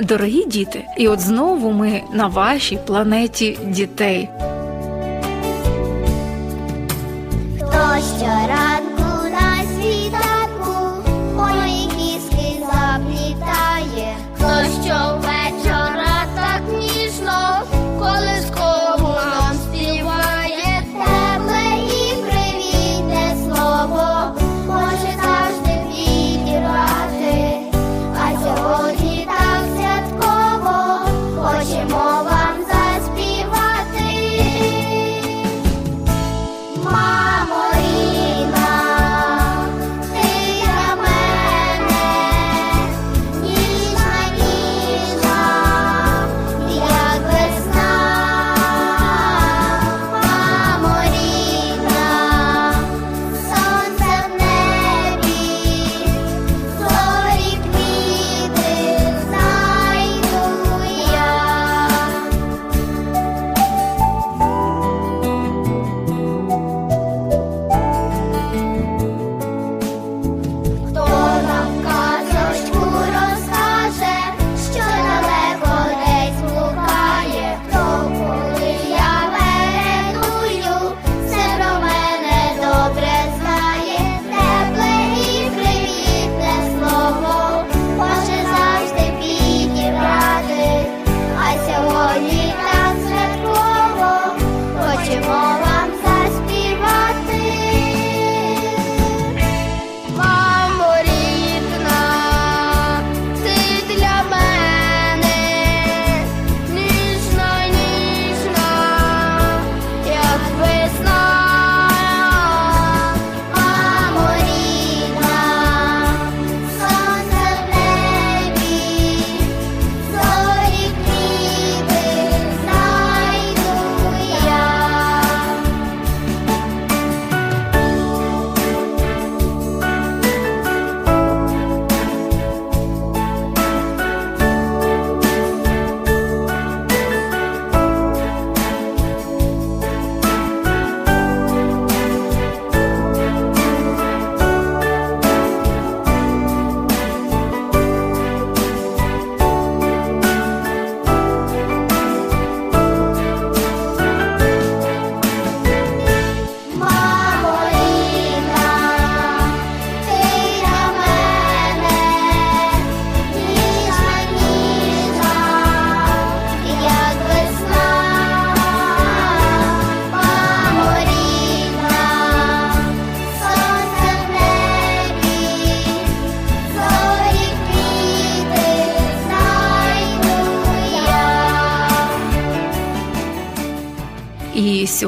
Дорогі діти, і от знову ми на вашій планеті дітей.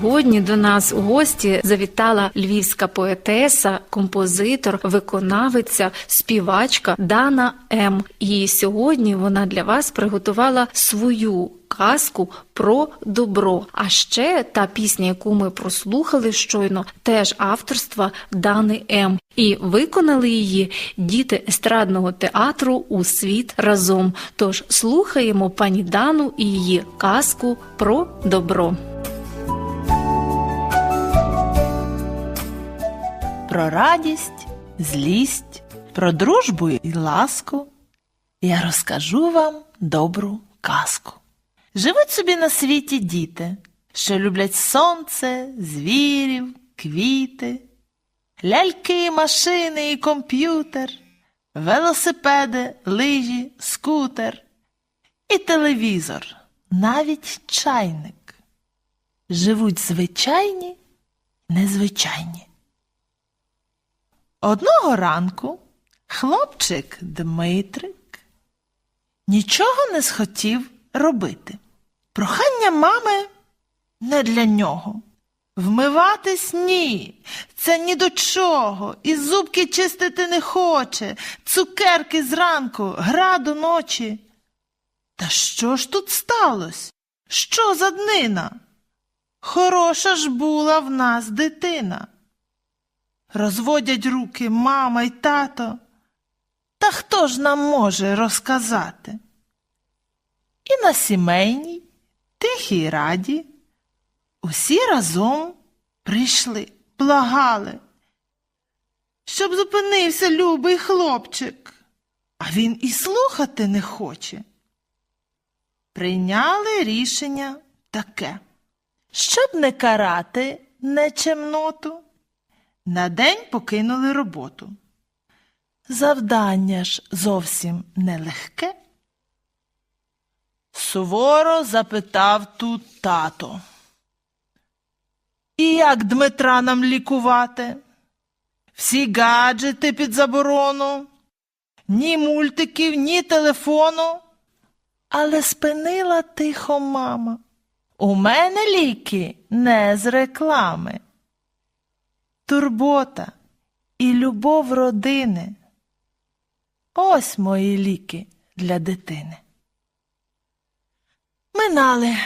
Сьогодні до нас у гості завітала львівська поетеса, композитор, виконавиця, співачка Дана М. І сьогодні вона для вас приготувала свою казку про добро. А ще та пісня, яку ми прослухали щойно, теж авторства Дани М. І виконали її діти естрадного театру у світ разом. Тож слухаємо пані Дану і її казку про добро. Про радість, злість, про дружбу і ласку я розкажу вам добру казку. Живуть собі на світі діти, що люблять сонце, звірів, квіти, ляльки, машини і комп'ютер, велосипеди, лижі, скутер і телевізор, навіть чайник. Живуть звичайні, незвичайні. Одного ранку хлопчик Дмитрик нічого не схотів робити. Прохання мами не для нього. Вмиватись ні, це ні до чого, і зубки чистити не хоче, цукерки зранку, гра до ночі. Та що ж тут сталося? Що за днина? Хороша ж була в нас дитина. Розводять руки мама й тато. Та хто ж нам може розказати? І на сімейній, тихій раді – Усі разом прийшли, благали. щоб зупинився любий хлопчик. А він і слухати не хоче. Прийняли рішення таке. Щоб не карати нечемноту, на день покинули роботу. Завдання ж зовсім нелегке. Суворо запитав тут тато. І як Дмитра нам лікувати? Всі гаджети під заборону, ні мультиків, ні телефону. Але спинила тихо мама. У мене ліки не з реклами. Турбота і любов родини. Ось мої ліки для дитини. Минали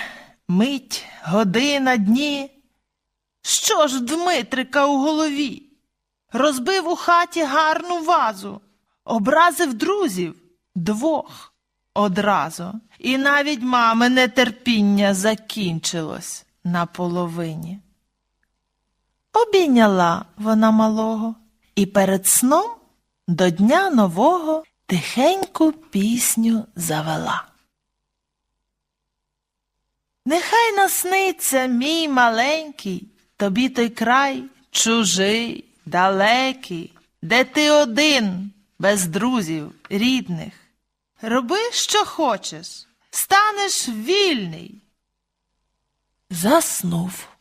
мить, година, дні. Що ж Дмитрика у голові? Розбив у хаті гарну вазу, образив друзів двох одразу. І навіть мамине терпіння закінчилось наполовині. Обійняла вона малого і перед сном до дня нового тихеньку пісню завела. Нехай насниться, мій маленький, тобі той край чужий, далекий, де ти один, без друзів, рідних. Роби, що хочеш, станеш вільний. Заснув.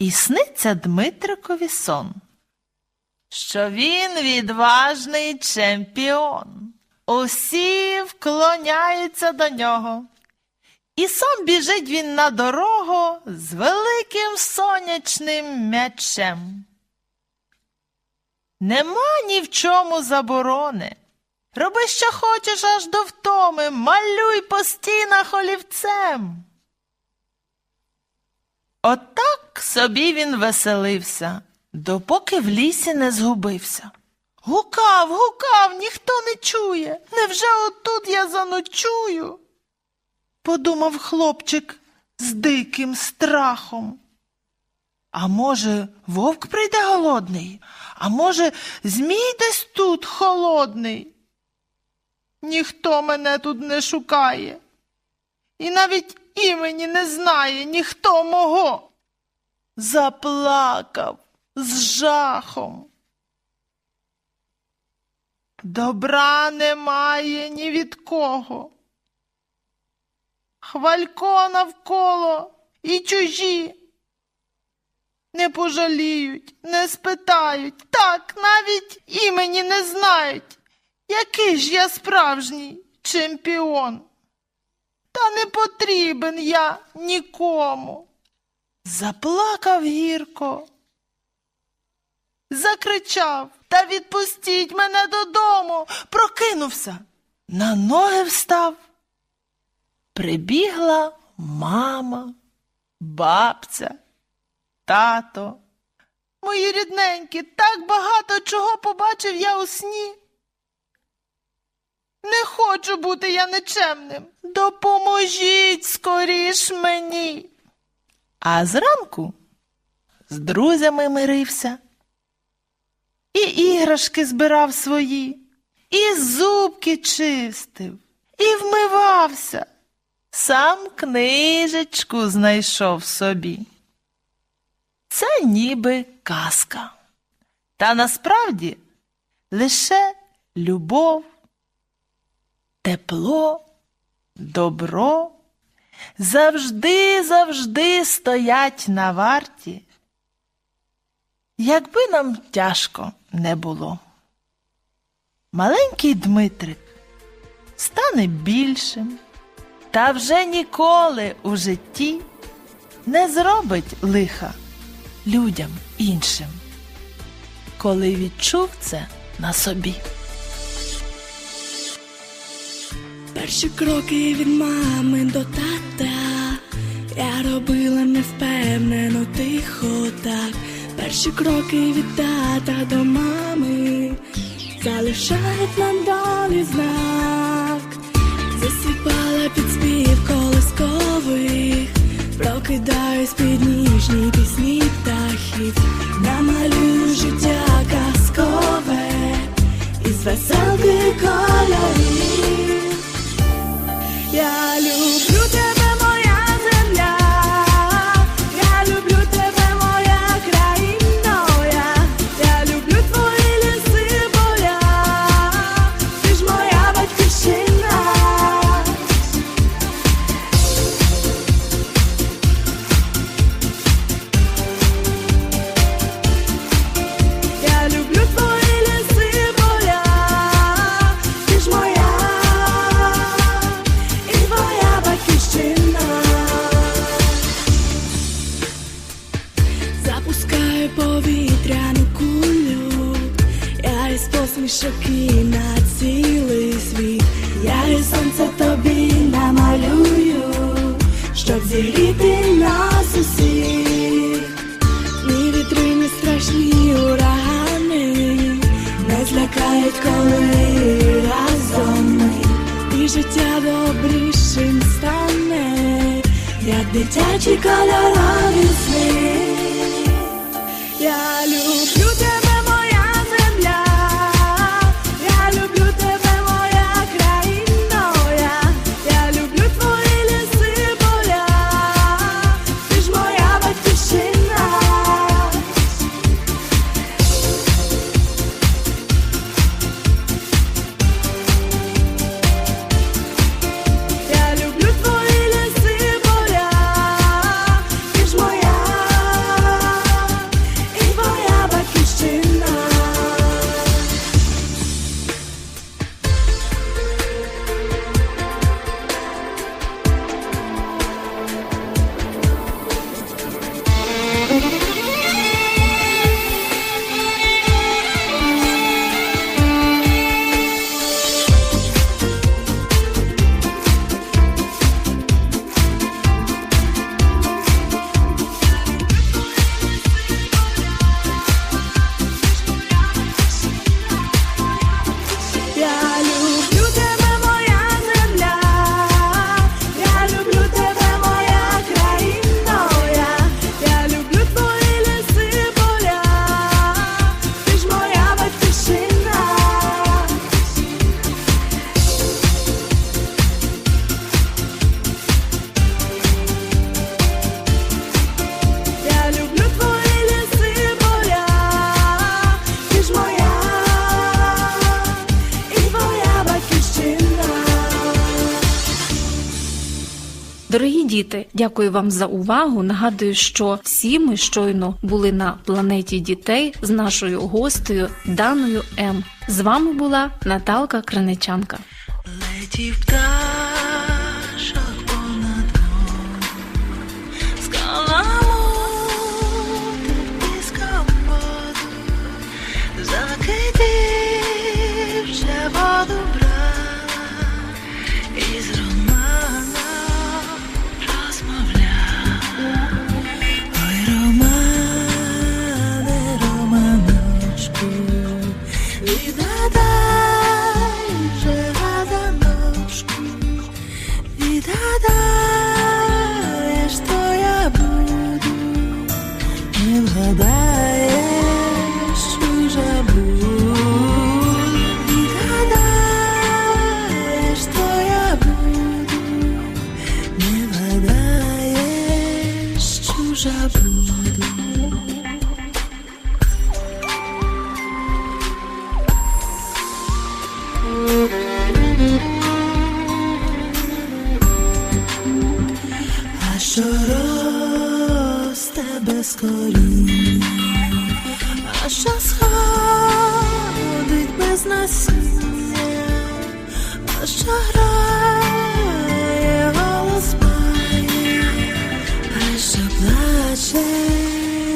І сниться Дмитрикові сон, що він відважний чемпіон. Усі вклоняються до нього. І сам біжить він на дорогу з великим сонячним м'ячем. Нема ні в чому заборони. Роби, що хочеш аж до втоми, малюй по стінах олівцем. Отак собі він веселився, допоки в лісі не згубився. Гукав, гукав, ніхто не чує. Невже отут я заночую? подумав хлопчик з диким страхом. А може, вовк прийде голодний, а може, змій десь тут холодний. Ніхто мене тут не шукає, і навіть імені не знає ніхто мого. Заплакав з жахом. Добра немає ні від кого. Хвалько навколо і чужі. Не пожаліють, не спитають, так навіть імені не знають. Який ж я справжній чемпіон? Не потрібен я нікому. Заплакав гірко. Закричав та відпустіть мене додому. Прокинувся, на ноги встав. Прибігла мама, бабця, тато. Мої рідненькі, так багато чого побачив я у сні. Не хочу бути я нечемним. Допоможіть скоріш мені. А зранку з друзями мирився, і іграшки збирав свої, і зубки чистив, і вмивався. Сам книжечку знайшов собі. Це ніби казка. Та насправді лише любов, тепло, добро завжди, завжди стоять на варті, якби нам тяжко не було. Маленький Дмитрик стане більшим, та вже ніколи у житті не зробить лиха людям іншим, коли відчув це на собі. Перші кроки від мами до тата я робила невпевнено, тихо так. Перші кроки від тата до мами залишають нам долі знак. Засипала під спів колискових, прокидаюсь під ніжні пісні із посмішок і на цілий світ. Я і сонце тобі намалюю, щоб зігріти нас усіх. Ні вітри, ні страшні урагани не злякають, коли разом ми і життя добрішим стане, як дитячі кольорові сни. Я люблю діти, дякую вам за увагу. Нагадую, що всі ми щойно були на планеті дітей з нашою гостею Даною М. З вами була Наталка Криничанка. Летів пташок А що росте без коріння, а що сходить без насіння, а що грає, а що плаче,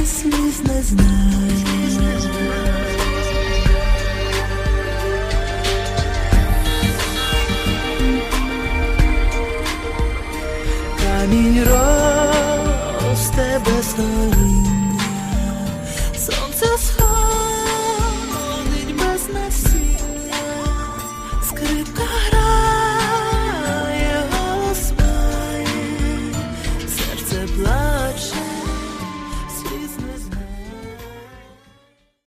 сліз не знає. Камінь росте без коріння,